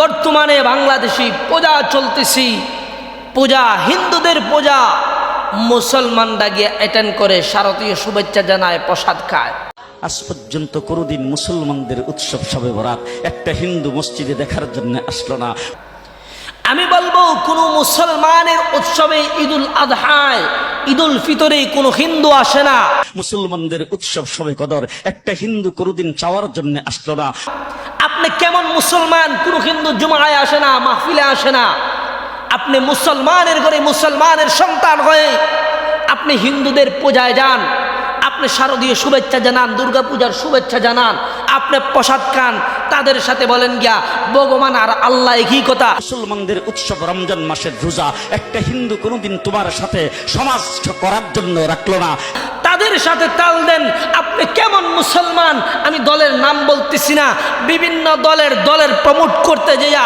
বর্তমানে বাংলাদেশি পূজা চলতেছি। পূজা হিন্দুদের পূজা। মুসলমানরা গিয়ে অ্যাটেন্ড করে শারদীয় শুভেচ্ছা জানায় প্রসাদ খায়। আজ পর্যন্ত কোনোদিন মুসলমানদের উৎসব সবে বরাত একটা হিন্দু মসজিদে দেখার জন্য আসলো না। আমি বলব কোনো মুসলমানের উৎসবে ঈদুল আজহায় ঈদুল ফিতরে কোনো হিন্দু আসে না। মুসলমানদের উৎসব সবে কদর একটা হিন্দু কোনোদিন চাওয়ার জন্য আসলো না। আপনি কেমন মুসলমান? কোনো হিন্দু জুমায় আসে না মাহফিলে আসে না। আপনি মুসলমানের ঘরে মুসলমানের সন্তান হয়ে আপনি হিন্দুদের পূজায় যান আপনি শারদীয় শুভেচ্ছা জানান দুর্গা পূজার শুভেচ্ছা জানান আপনি প্রসাদ খান তাদের সাথে বলেন গিয়া ভগবান আর আল্লাহ একই কথা। মুসলমানদের উৎসব রমজান মাসের রোজা একটা হিন্দু কোনোদিন তোমার সাথে সমাজ করার জন্য রাখল না। তাদের সাথে তাল দেন আপনি মুসলমান, আমি দলের নাম বলতেছি না। বিভিন্ন দলের দলের প্রমোট করতে যাইয়া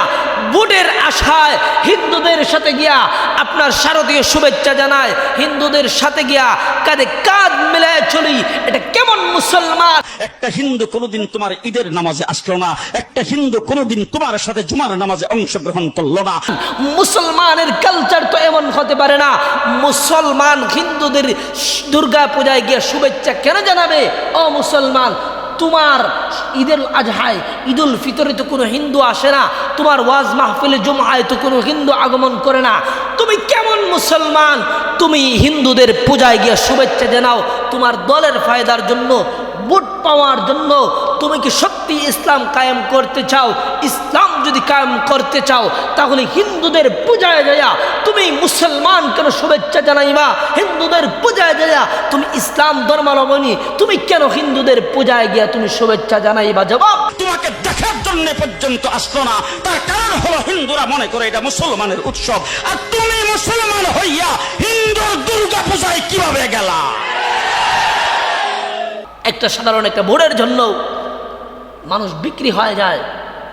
বুটের আশায় হিন্দুদের সাথে গিয়া আপনার শারদীয় শুভেচ্ছা জানায়। হিন্দুদের সাথে গিয়া কাঁধে কাঁধ মিলায় চলি এটা কেমন মুসলমান একটা হিন্দু কোনোদিন তোমার ঈদের নামাজে আসলো না। একটা হিন্দু কোনোদিন তোমার সাথে জুমার নামাজে অংশগ্রহণ করল না। মুসলমানের কালচার তো এমন হতে পারে না। মুসলমান হিন্দুদের দুর্গা পূজায় গিয়ে শুভেচ্ছা কেন জানাবে? ও মুসলমান, তোমার ঈদুল আজহায়, ঈদুল ফিতরে তো কোনো হিন্দু আসে না। তোমার ওয়াজ মাহফিলে জুমায় তো কোনো হিন্দু আগমন করে না। তুমি কেমন মুসলমান? তুমি হিন্দুদের পূজায় গিয়ে শুভেচ্ছা জানাও। তোমার দলের ফায়দার জন্য ভোট পাওয়ার জন্য তুমি কি সত্যি ইসলাম কায়েম করতে চাও? ইসলাম যদি কায়েম করতে চাও, তাহলে হিন্দুদের পূজায় যায়া তুমি মুসলমান কেন শুভেচ্ছা জানাইবা। হিন্দুদের পূজায় যায়া তুমি ইসলাম ধর্মাবলম্বী, তুমি কেন হিন্দুদের পূজায় গিয়া তুমি শুভেচ্ছা জানাইবা? জবাব তোমাকে দেখার জন্য পর্যন্ত আসলো না। তার কারণ হলো হিন্দুরা মনে করে এটা মুসলমানের উৎসব। আর তুমি মুসলমান হইয়া হিন্দুর দুর্গা পূজায় কীভাবে গেলা? একটা সাধারণ একটা ভোটের জন্য মানুষ বিক্রি হয়ে যায়।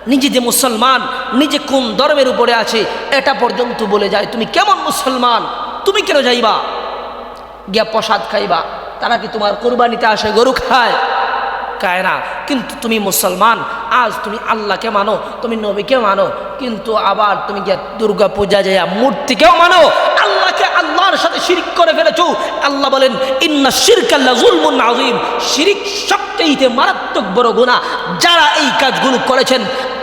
নিজে যে মুসলমান, নিজে কোন ধর্মের উপরে আছে, এটা পর্যন্ত বলে যায়, তুমি কেমন মুসলমান? তুমি কেন যাইবা? গিয়া প্রসাদ খাইবা। তারা কি তোমার কোরবানিতে আসে, গরু খায়? খায় না। কিন্তু তুমি মুসলমান, আজ তুমি আল্লাহকে মানো, তুমি নবীকে মানো, কিন্তু আবার তুমি গিয়া দুর্গা পূজা যাইয়া মূর্তিকেও মানো আল্লাহর সাথে শিরিক করে ফেলেছো। আল্লাহ বলেন, ইন্না শিরকাল্লা জুলমুন আজিম শিরিক সবচেয়ে মারাত্মক বড় গুণা যারা এই কাজগুলো করেছেন,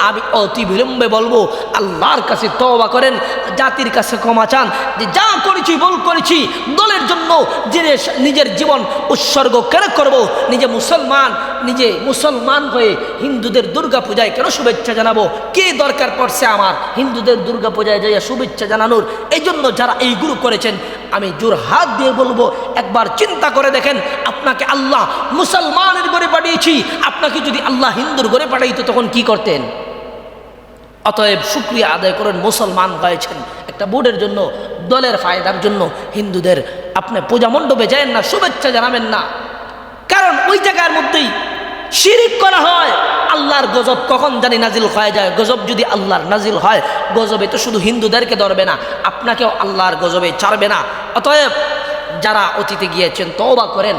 আমি অতি বিলম্বে বলব, আল্লাহর কাছে তওবা করেন, জাতির কাছে ক্ষমা চান। যে যা করেছি, ভুল করেছি, দলের জন্য যে নিজের জীবন উৎসর্গ কেন করব? নিজে মুসলমান নিজে মুসলমান হয়ে হিন্দুদের দুর্গা পূজায় কেন শুভেচ্ছা জানাব? কে দরকার পড়ছে আমার হিন্দুদের দুর্গা পূজায় যাইয়া শুভেচ্ছা জানানোর? এই জন্য যারা এইগুলো করেছেন আমি জোর হাত দিয়ে বলব, একবার চিন্তা করে দেখেন, আপনাকে আল্লাহ মুসলমানের ঘরে পাঠিয়েছি, আপনাকে যদি আল্লাহ হিন্দুর ঘরে পাঠাইতো তখন কি করতেন? অতএব শুক্রিয়া আদায় করেন, মুসলমান হয়েছেন। একটা বোর্ডের জন্য, দলের ফায়দার জন্য হিন্দুদের, আপনি পূজা মণ্ডপে যায় না, শুভেচ্ছা জানাবেন না। কারণ ওই জায়গার মধ্যেই শিরিক করা হয়, আল্লাহর গজব কখন জানি নাজিল হয়ে যায়? গজব যদি আল্লাহর নাজিল হয়, গজবে তো শুধু হিন্দুদেরকে ধরবে না, আপনাকেও আল্লাহর গজবে ছাড়বে না। অতএব যারা অতীতে গিয়েছেন, তওবা করেন।